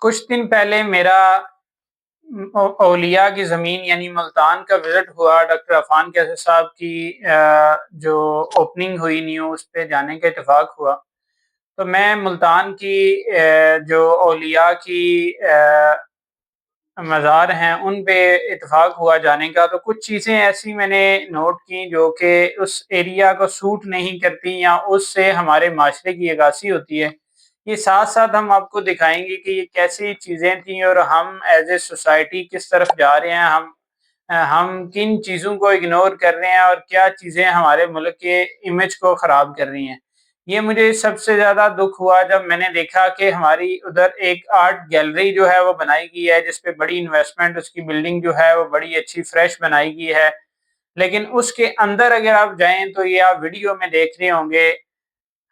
کچھ دن پہلے میرا اولیاء کی زمین یعنی ملتان کا وزٹ ہوا ڈاکٹر عفان کیسے صاحب کی جو اوپننگ ہوئی نیو اس پہ جانے کا اتفاق ہوا۔ تو میں ملتان کی جو اولیاء کی مزار ہیں، ان پہ اتفاق ہوا جانے کا۔ تو کچھ چیزیں ایسی میں نے نوٹ کی جو کہ اس ایریا کو سوٹ نہیں کرتی یا اس سے ہمارے معاشرے کی عکاسی ہوتی ہے۔ یہ ساتھ ساتھ ہم آپ کو دکھائیں گے کہ یہ کیسی چیزیں تھیں اور ہم ایز اے سوسائٹی کس طرف جا رہے ہیں، ہم ہم کن چیزوں کو اگنور کر رہے ہیں اور کیا چیزیں ہمارے ملک کے امیج کو خراب کر رہی ہیں۔ یہ مجھے سب سے زیادہ دکھ ہوا جب میں نے دیکھا کہ ہماری ادھر ایک آرٹ گیلری جو ہے وہ بنائی گئی ہے، جس پہ بڑی انویسٹمنٹ اس کی بلڈنگ جو ہے وہ بڑی اچھی فریش بنائی گئی ہے۔ لیکن اس کے اندر اگر آپ جائیں تو یہ آپ ویڈیو میں دیکھ رہے ہوں گے۔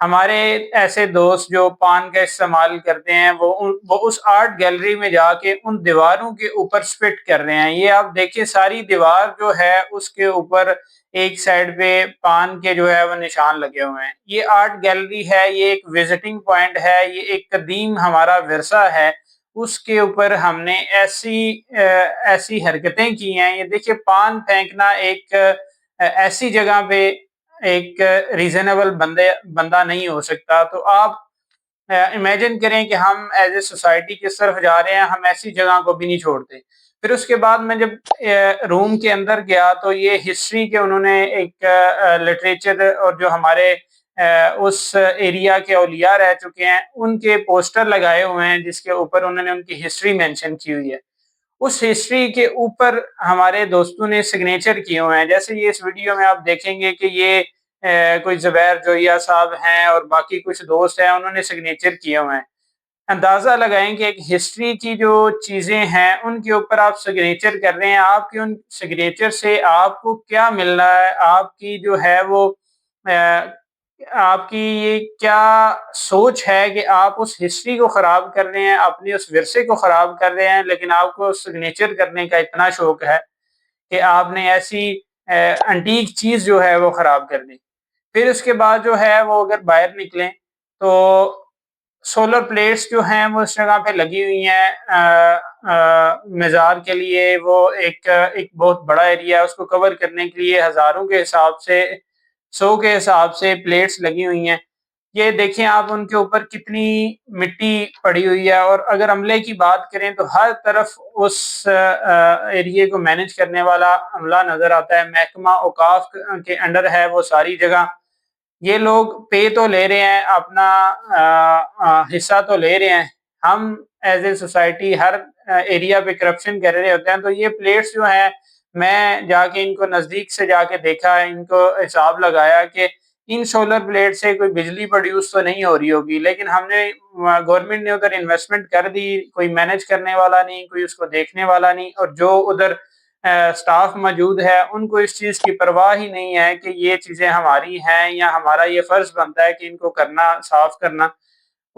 ہمارے ایسے دوست جو پان کا استعمال کرتے ہیں، وہ وہ اس آرٹ گیلری میں جا کے ان دیواروں کے اوپر سپٹ کر رہے ہیں۔ یہ آپ دیکھیں ساری دیوار جو ہے، اس کے اوپر ایک سائڈ پہ پان کے جو ہے، وہ نشان لگے ہوئے ہیں۔ یہ آرٹ گیلری ہے، یہ ایک وزٹنگ پوائنٹ ہے، یہ ایک قدیم ہمارا ورثہ ہے۔ اس کے اوپر ہم نے ایسی ایسی حرکتیں کی ہیں۔ یہ دیکھیں پان پھینکنا ایک ایسی جگہ پہ ایک ریزنیبل بندے، بندہ نہیں ہو سکتا۔ تو آپ امیجن کریں کہ ہم ایز اے سوسائٹی کس طرف جا رہے ہیں، ہم ایسی جگہ کو بھی نہیں چھوڑتے۔ پھر اس کے بعد میں جب روم کے اندر گیا تو یہ ہسٹری کے انہوں نے ایک لٹریچر اور جو ہمارے اس ایریا کے اولیاء رہ چکے ہیں، ان کے پوسٹر لگائے ہوئے ہیں، جس کے اوپر انہوں نے ان کی ہسٹری مینشن کی ہوئی ہے۔ اس ہسٹری کے اوپر ہمارے دوستوں نے سگنیچر کیے ہوئے ہیں۔ جیسے یہ اس ویڈیو میں آپ دیکھیں گے کہ یہ کوئی زبیر جویا صاحب ہیں اور باقی کچھ دوست ہیں، انہوں نے سگنیچر کیے ہوئے ہیں۔ اندازہ لگائیں کہ ایک ہسٹری کی جو چیزیں ہیں، ان کے اوپر آپ سگنیچر کر رہے ہیں۔ آپ کے ان سگنیچر سے آپ کو کیا مل رہا ہے؟ آپ کی جو ہے وہ آپ کی یہ کیا سوچ ہے کہ آپ اس ہسٹری کو خراب کر رہے ہیں اپنی اس ورثے کو خراب کر رہے ہیں، لیکن آپ کو سگنیچر کرنے کا اتنا شوق ہے کہ آپ نے ایسی انٹیک چیز جو ہے وہ خراب کر دی۔ پھر اس کے بعد جو ہے وہ اگر باہر نکلیں تو سولر پلیٹس جو ہیں وہ اس جگہ پہ لگی ہوئی ہیں مزار کے لیے وہ ایک ایک بہت بڑا ایریا ہے، اس کو کور کرنے کے لیے ہزاروں کے حساب سے سو کے حساب سے پلیٹس لگی ہوئی ہیں۔ یہ دیکھیں آپ ان کے اوپر کتنی مٹی پڑی ہوئی ہے اور اگر عملے کی بات کریں تو ہر طرف اس ایریے کو مینج کرنے والا عملہ نظر آتا ہے۔ محکمہ اوقاف کے انڈر ہے وہ ساری جگہ۔ یہ لوگ پے تو لے رہے ہیں، اپنا حصہ تو لے رہے ہیں۔ ہم ایز اے سوسائٹی ہر ایریا پہ کرپشن کر رہے ہوتے ہیں۔ تو یہ پلیٹس جو ہیں میں جا کے ان کو نزدیک سے جا کے دیکھا، ان کو حساب لگایا کہ ان سولر پلیٹ سے کوئی بجلی پروڈیوس تو نہیں ہو رہی ہوگی، لیکن ہم نے گورنمنٹ نے ادھر انویسٹمنٹ کر دی، کوئی مینج کرنے والا نہیں، کوئی اس کو دیکھنے والا نہیں، اور جو ادھر سٹاف موجود ہے، ان کو اس چیز کی پرواہ ہی نہیں ہے کہ یہ چیزیں ہماری ہیں یا ہمارا یہ فرض بنتا ہے کہ ان کو کرنا، صاف کرنا۔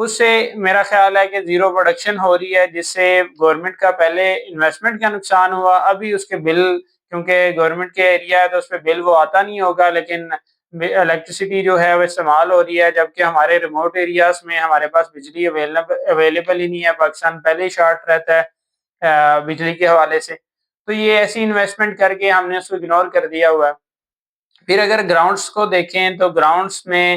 اس سے میرا خیال ہے کہ زیرو پروڈکشن ہو رہی ہے، جس سے گورنمنٹ کا پہلے انویسٹمنٹ کا نقصان ہوا، ابھی اس کے بل، کیونکہ گورنمنٹ کے ایریا ہے تو اس پہ بل وہ آتا نہیں ہوگا، لیکن الیکٹریسٹی جو ہے وہ استعمال ہو رہی ہے، جبکہ ہمارے ریموٹ ایریاز میں ہمارے پاس بجلی اویلیبل ہی نہیں ہے۔ پاکستان پہلے ہی شارٹ رہتا ہے بجلی کے حوالے سے۔ تو یہ ایسی انویسٹمنٹ کر کے ہم نے اس کو اگنور کر دیا ہوا ہے۔ پھر اگر گراؤنڈس کو دیکھیں تو گراؤنڈس میں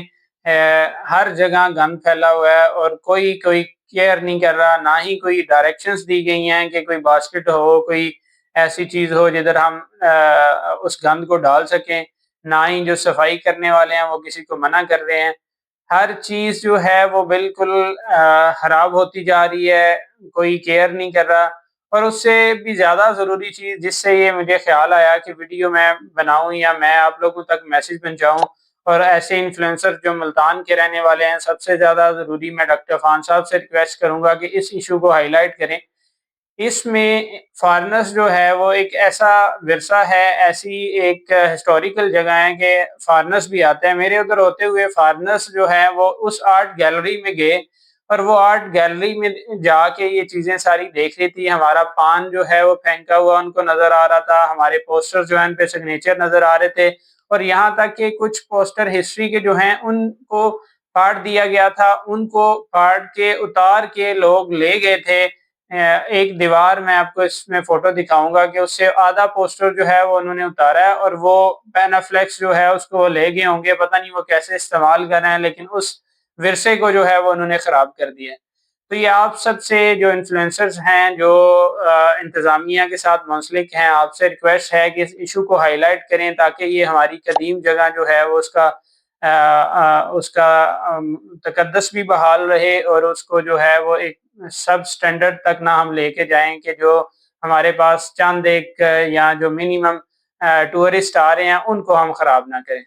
ہر جگہ گند پھیلا ہوا ہے اور کوئی کوئی کیئر نہیں کر رہا، نہ ہی کوئی ڈائریکشنز دی گئی ہیں کہ کوئی باسکٹ ہو، کوئی ایسی چیز ہو جدھر ہم اس گند کو ڈال سکیں۔ نہ ہی جو صفائی کرنے والے ہیں، وہ کسی کو منع کر رہے ہیں۔ ہر چیز جو ہے، وہ بالکل خراب ہوتی جا رہی ہے۔ کوئی کیئر نہیں کر رہا۔ اور اس سے بھی زیادہ ضروری چیز، جس سے یہ مجھے خیال آیا کہ ویڈیو میں بناؤں یا میں آپ لوگوں تک میسج پہنچاؤں اور ایسے انفلوئنسر جو ملتان کے رہنے والے ہیں، سب سے زیادہ ضروری میں ڈاکٹر فان صاحب سے ریکویسٹ کروں گا کہ اس ایشو کو ہائی لائٹ کریں۔ اس میں فارنس جو ہے، وہ ایک ایسا ورثہ ہے، ایسی ایک ہسٹوریکل جگہ ہے کہ فارنس بھی آتے ہیں۔ میرے ادھر ہوتے ہوئے فارنس جو ہے وہ اس آرٹ گیلری میں گئے اور وہ آرٹ گیلری میں جا کے یہ چیزیں ساری دیکھ رہی تھی۔ ہمارا پان جو ہے، وہ پھینکا ہوا ان کو نظر آ رہا تھا۔ ہمارے پوسٹر جو ہیں، ان پہ سگنیچر نظر آ رہے تھے۔ اور یہاں تک کہ کچھ پوسٹر ہسٹری کے جو ہیں، ان کو پھاڑ دیا گیا تھا۔ ان کو پھاڑ کے، اتار کے لوگ لے گئے تھے۔ ایک دیوار میں آپ کو اس میں فوٹو دکھاؤں گا کہ اس سے آدھا پوسٹر جو ہے وہ انہوں نے اتارا ہے اور وہ پینافلیکس جو ہے، اس کو لے گئے ہوں گے۔ پتہ نہیں وہ کیسے استعمال کر رہے ہیں، لیکن اس ورثے کو جو ہے وہ انہوں نے خراب کر دیا تو یہ آپ سب سے جو انفلوئنسرز ہیں، جو انتظامیہ کے ساتھ منسلک ہیں، آپ سے ریکویسٹ ہے کہ اس ایشو کو ہائی لائٹ کریں تاکہ یہ ہماری قدیم جگہ جو ہے وہ اس کا اس کا تقدس بھی بحال رہے اور اس کو جو ہے وہ ایک سب سٹینڈرڈ تک نہ ہم لے کے جائیں کہ جو ہمارے پاس چند ایک یا جو منیمم ٹورسٹ آ رہے ہیں، ان کو ہم خراب نہ کریں۔